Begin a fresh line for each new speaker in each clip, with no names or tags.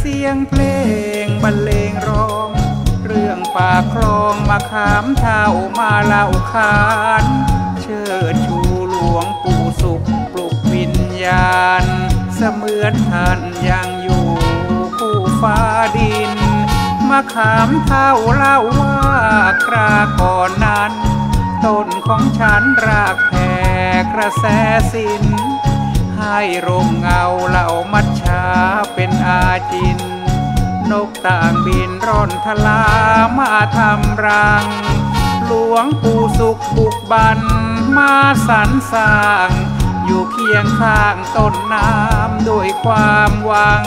เสียงเพลงบรรเลงร้อง เรื่องปากคลองมาขามเท่ามาเล่าขาน เชิดชูหลวงปู่สุขปลุกวิญญาณ เสมือนท่านยังอยู่คู่ฟ้าดิน มาขามเท่าเล่าว่ากราก่อนนั้น ต้นของฉันรากแผ่กระแสสิน ให้ร่มเงาเหล่ามัดชาเป็นอาจิน นกต่างบินร่อนทลามาทำรัง หลวงปู่สุขบุกบันมาสรรสร้าง อยู่เคียงข้างต้นน้ำด้วยความหวัง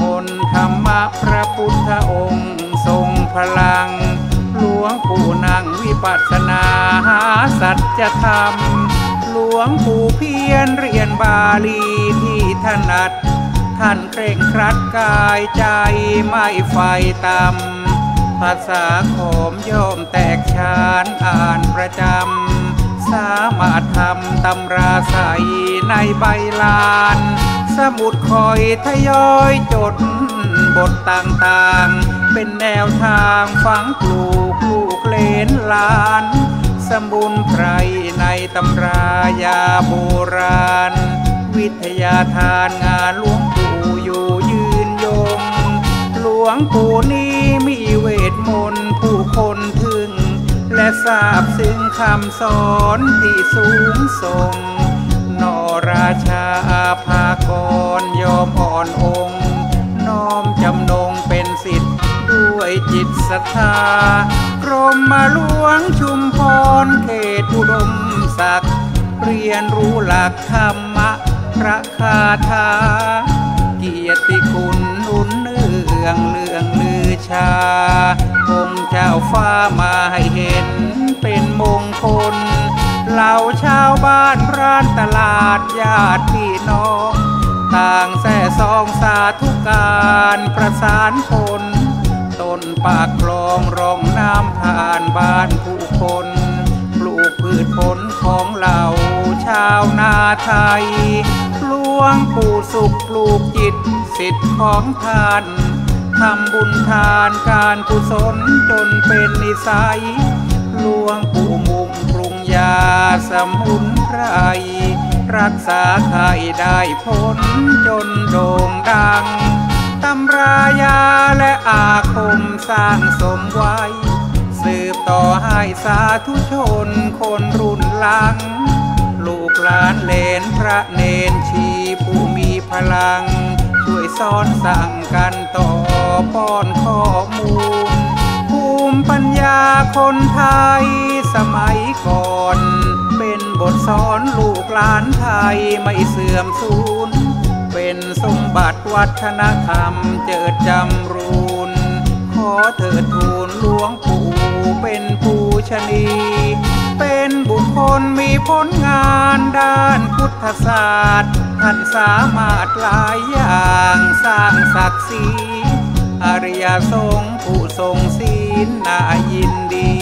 มนตธรรมะพระพุทธองค์ทรงพลัง หลวงปู่นั่งวิปัสสนาหาสัจธรรม หลวงปู่เพียรเรียนบาลีที่ถนัด ท่านเคร่งครัดกายใจไม่ไฟต่ำภาษาโขมโยมแตกฉานอ่านประจำ สามารถทำตำราใสในใบลาน สมุดคอยทยอยจดบทต่างๆ เป็นแนวทางฝังปลูกลูกเลนลาน มุนไพรในตำรายาโบราณ วิทยาทานงานหลวงปู่อยู่ยืนยง หลวงปู่นี้มีเวทมนต์ผู้คนถึง และทราบซึ้งคำสอนที่สูงส่ง นราชาอาภากรยอมอ่อนองค์น้อมจำนงเป็นสิทธิ์ ด้วยจิตศรัทธากรมมาหลวงชุมพรเขตอุดมศักดิ์เรียนรู้หลักธรรมะพระคาถาเกียรติคุณนุนเนืองเลืองลือชาองค์เจ้าฟ้ามาให้เห็นเป็นมงคลเหล่าชาวบ้านร้านตลาดญาติพี่น้อง ต่างแส่ซองสาธุการประสานผล นปากคลองรองน้ำผ่านบ้านผู้คนปลูกพืชผลของเราชาวนาไทยหลวงปู่สุขปลูกจิตสิทธิ์ของท่านทำบุญทานการกุศลจนเป็นนิสัยหลวงปู่มุงปรุงยาสมุนไพรรักษาไข้ได้ผลจนโด่งดังตำรายาและอาคม สร้างสมไว้ สืบต่อให้สาธุชนคนรุ่นหลัง ลูกหลานเลนพระเนนชีผู้มีพลัง ช่วยสอนสั่งกันต่อป้อนข้อมูล ภูมิปัญญาคนไทยสมัยก่อน เป็นบทสอนลูกหลานไทยไม่เสื่อมสูญเป็นสมบัติวัฒนธรรมเจิดจำรูนข อเถิดทูลหลวงปู่เป็นผู้ชนี เป็นบุคคลมีผลงานด้านพุทธศาสตร์ ท่านสามารถหลายอย่างสร้างศักดิ์ศรีอริยสงฆ์ผู้ทรงศีลน่ายินดี